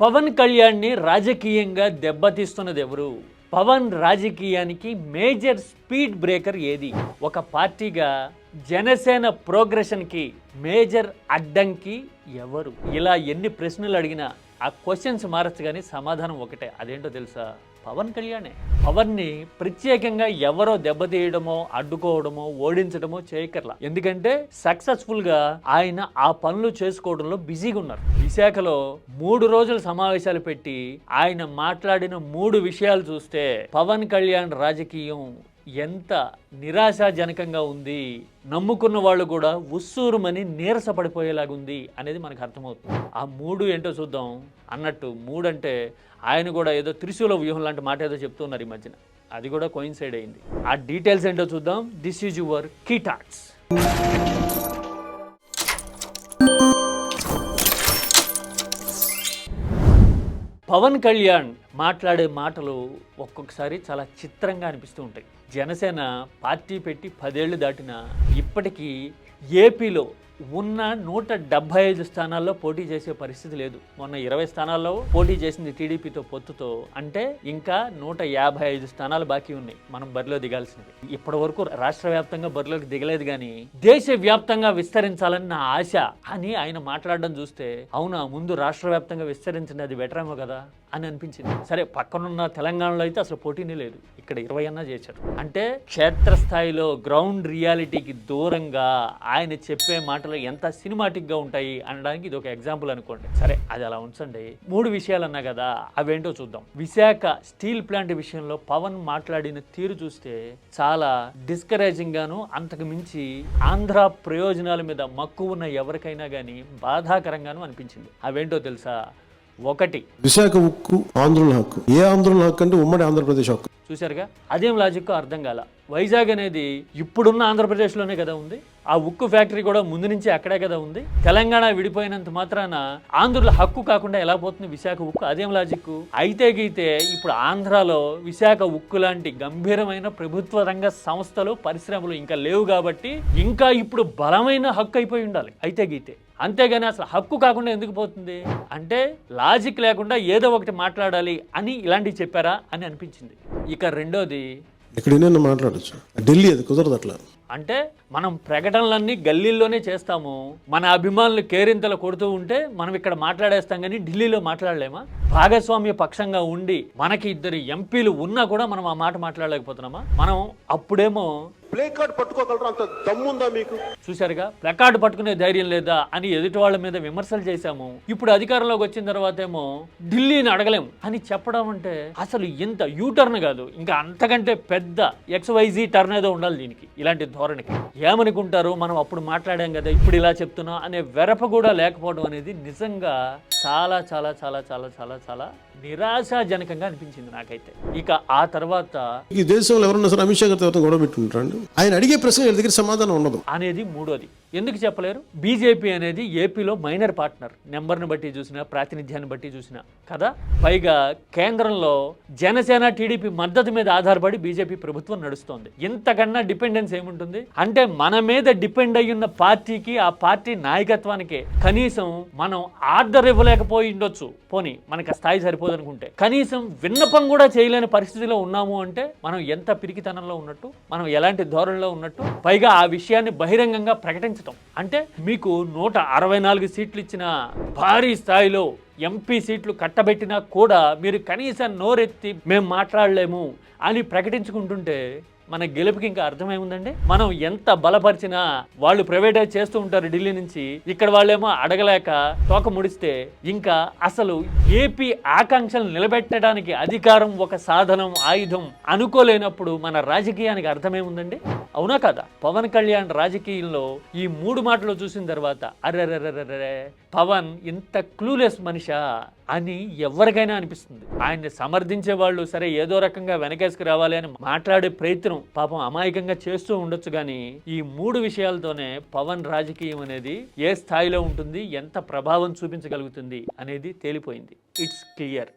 పవన్ కళ్యాణ్ని రాజకీయంగా దెబ్బతీస్తున్నది ఎవరు? పవన్ రాజకీయానికి మేజర్ స్పీడ్ బ్రేకర్ ఏది? ఒక పార్టీగా జనసేన ప్రోగ్రెషన్కి మేజర్ అడ్డంకి ఎవరు? ఇలా ఎన్ని ప్రశ్నలు అడిగినా ఆ క్వశ్చన్స్ మారచ్చు కానీ సమాధానం ఒకటే. అదేంటో తెలుసా? పవన్ కళ్యాణే. పవన్ని ప్రత్యేకంగా ఎవరో దెబ్బతీయడమో అడ్డుకోవడమో ఓడించడమో చేయకర్లా ఎందుకంటే సక్సెస్ఫుల్గా ఆయన ఆ పనులు చేసుకోవడంలో బిజీగా ఉన్నారు. విశాఖలో మూడు రోజుల సమావేశాలు పెట్టి ఆయన మాట్లాడిన మూడు విషయాలు చూస్తే పవన్ కళ్యాణ్ రాజకీయం ఎంత నిరాశాజనకంగా ఉంది నమ్ముకున్న వాళ్ళు కూడా ఉస్సూరుమని నీరసపడిపోయేలాగుంది అనేది మనకు అర్థమవుతుంది. ఆ మూడు ఏంటో చూద్దాం. అన్నట్టు మూడు అంటే ఆయన కూడా ఏదో త్రిశూల వ్యూహం లాంటి మాట ఏదో చెప్తున్నారు ఈ మధ్యన. అది కూడా కోయిన్సైడ్ అయింది. ఆ డీటెయిల్స్ ఏంటో చూద్దాం. This is your key Pawan Kalyan మాట్లాడే మాటలు ఒక్కొక్కసారి చాలా చిత్రంగా అనిపిస్తూ ఉంటాయి. జనసేన పార్టీ పెట్టి పదేళ్ళు దాటినా ఇప్పటికీ ఏపీలో ఉన్న నూట డెబ్బై ఐదు స్థానాల్లో పోటీ చేసే పరిస్థితి లేదు. మొన్న ఇరవై స్థానాల్లో పోటీ చేసింది టీడీపీతో పొత్తుతో అంటే ఇంకా నూట యాభై ఐదు స్థానాలు బాకీ ఉన్నాయి. మనం బరిలో దిగాల్సినవి. ఇప్పటి వరకు రాష్ట్ర వ్యాప్తంగా బరిలోకి దిగలేదు కానీ దేశ వ్యాప్తంగా విస్తరించాలని నా ఆశ అని ఆయన మాట్లాడడం చూస్తే అవునా ముందు రాష్ట్ర వ్యాప్తంగా విస్తరించండి అది బెటరేమో కదా అని అనిపించింది. సరే పక్కనున్న తెలంగాణలో అయితే అసలు పోటీనే లేదు. ఇక్కడ ఇరవై అన్నా చేశారు అంటే క్షేత్రస్థాయిలో గ్రౌండ్ రియాలిటీకి దూరంగా ఆయన చెప్పే మాట మాటలు ఎంత సినిమాటిక్గా ఉంటాయి అనడానికి ఇది ఒక ఎగ్జాంపుల్ అనుకోండి. సరే అది అలా ఉంచండి. మూడు విషయాలు అన్నా కదా అవేంటో చూద్దాం. విశాఖ స్టీల్ ప్లాంట్ విషయంలో పవన్ మాట్లాడిన తీరు చూస్తే చాలా డిస్కరేజింగ్ గాను అంతకు మించి ఆంధ్ర ప్రయోజనాల మీద మక్కువ ఉన్న ఎవరికైనా కానీ బాధాకరంగాను అనిపించింది. అవేంటో తెలుసా? ఒకటి. విశాఖ ఉక్కు ఆంధ్రుల హక్కు. ఏ ఆంధ్రుల హక్కు అంటే ఉమ్మడి ఆంధ్రప్రదేశ్ హక్కు. చూశారుగా? అదేం లాజిక్ అర్థం కాల. వైజాగ్ అనేది ఇప్పుడున్న ఆంధ్రప్రదేశ్లోనే కదా ఉంది. ఆ ఉక్కు ఫ్యాక్టరీ కూడా ముందు నుంచి అక్కడే కదా ఉంది. తెలంగాణ విడిపోయినంత మాత్రాన ఆంధ్రుల హక్కు కాకుండా ఎలా పోతుంది విశాఖ ఉక్కు? అదేం లాజిక్ అయితే గీతే ఇప్పుడు ఆంధ్రాలో విశాఖ ఉక్కు లాంటి గంభీరమైన ప్రభుత్వ రంగ సంస్థలు పరిశ్రమలు ఇంకా లేవు కాబట్టి ఇంకా ఇప్పుడు బలమైన హక్కు అయిపోయి ఉండాలి. అయితే గీతే అంతేగాని అసలు హక్కు కాకుండా ఎందుకు పోతుంది? అంటే లాజిక్ లేకుండా ఏదో ఒకటి మాట్లాడాలి అని ఇలాంటివి చెప్పారా అని అనిపించింది. ఇక రెండోది ఎక్కడైనా మాట్లాడచ్చు. ఢిల్లీ అది కుదరదు అట్లా. అంటే మనం ప్రకటనలన్నీ గల్లీల్లోనే చేస్తాము. మన అభిమానులు కేరింతలు కొడుతూ ఉంటే మనం ఇక్కడ మాట్లాడేస్తాం కానీ ఢిల్లీలో మాట్లాడలేమా? భాగస్వామ్య పక్షంగా ఉండి మనకి ఇద్దరు ఎంపీలు ఉన్నా కూడా మనం ఆ మాట మాట్లాడలేకపోతున్నామా? మనం అప్పుడేమో ప్లే కార్డ్ పట్టుకోగలరా? అంత దమ్ముందా మీకు? చూశారుగా ప్లకార్డు పట్టుకునే ధైర్యం లేదా అని ఎదుటి వాళ్ళ మీద విమర్శలు చేశాము. ఇప్పుడు అధికారంలోకి వచ్చిన తర్వాత ఏమో ఢిల్లీని అడగలేము అని చెప్పడం అంటే అసలు ఇంత యూటర్న్ కాదు. ఇంకా అంతకంటే పెద్ద ఎక్స్వైజీ టర్న్ ఏదో ఉండాలి దీనికి ఇలాంటి ధోరణికి. ఏమనుకుంటారు? మనం అప్పుడు మాట్లాడాం కదా ఇప్పుడు ఇలా చెప్తున్నాం అనే వెరప కూడా లేకపోవడం అనేది నిజంగా చాలా చాలా చాలా చాలా చాలా చాలా నిరాశాజనకంగా అనిపించింది నాకైతే. ఇక ఆ తర్వాత ఈ దేశంలో ఎవరన్నా సరే అమిత్ షా గారితో ఎవరితో గొడవ పెట్టుకుంటారండి. ఆయన అడిగే ప్రశ్న వీళ్ళ దగ్గర సమాధానం ఉండదు. అనేది మూడోది. ఎందుకు చెప్పలేరు? బీజేపీ అనేది ఏపీలో మైనర్ పార్ట్నర్. నెంబర్ని బట్టి చూసినా ప్రాతినిధ్యాన్ని బట్టి చూసినా కదా? పైగా కేంద్రంలో జనసేన టీడీపీ మద్దతు మీద ఆధారపడి బీజేపీ ప్రభుత్వం నడుస్తోంది. ఇంతకన్నా డిపెండెన్స్ ఏముంటుంది? అంటే మన మీద డిపెండ్ అయి ఉన్న పార్టీకి ఆ పార్టీ నాయకత్వానికి కనీసం మనం ఆర్డర్ ఇవ్వలేకపోయి ఉండొచ్చు. పోనీ మనకి స్థాయి సరిపోదు అనుకుంటే కనీసం విన్నపం కూడా చేయలేని పరిస్థితిలో ఉన్నాము అంటే మనం ఎంత పిరికితనంలో ఉన్నట్టు మనం ఎలాంటి ధోరణిలో ఉన్నట్టు పైగా ఆ విషయాన్ని బహిరంగంగా ప్రకటించటం. అంటే మీకు నూట అరవై నాలుగు సీట్లు ఇచ్చిన భారీ స్థాయిలో ఎంపీ సీట్లు కట్టబెట్టినా కూడా మీరు కనీసం నోరెత్తి మేము మాట్లాడలేము అని ప్రకటించుకుంటుంటే మన గెలుపుకి ఇంకా అర్థమేముందండి మనం ఎంత బలపరిచినా వాళ్ళు ప్రైవేటైజ్ చేస్తూ ఉంటారు ఢిల్లీ నుంచి. ఇక్కడ వాళ్ళేమో అడగలేక తోక ముడిస్తే ఇంకా అసలు ఏపీ ఆకాంక్షలు నిలబెట్టడానికి అధికారం ఒక సాధనం ఆయుధం అనుకోలేనప్పుడు మన రాజకీయానికి అర్థమేముందండి? అవునా కదా? పవన్ కళ్యాణ్ రాజకీయంలో ఈ మూడు మాటలు చూసిన తర్వాత అరెరెరెరెరే పవన్ ఇంత క్లూలెస్ మనిషా అని ఎవరికైనా అనిపిస్తుంది. ఆయన్ని సమర్థించే వాళ్ళు సరే ఏదో రకంగా వెనకేసుకు రావాలి అని మాట్లాడే ప్రయత్నం పాపం అమాయకంగా చేస్తూ ఉండొచ్చు కానీ ఈ మూడు విషయాలతోనే పవన్ రాజకీయం అనేది ఏ స్థాయిలో ఉంటుంది ఎంత ప్రభావం చూపించగలుగుతుంది అనేది తేలిపోయింది. It's clear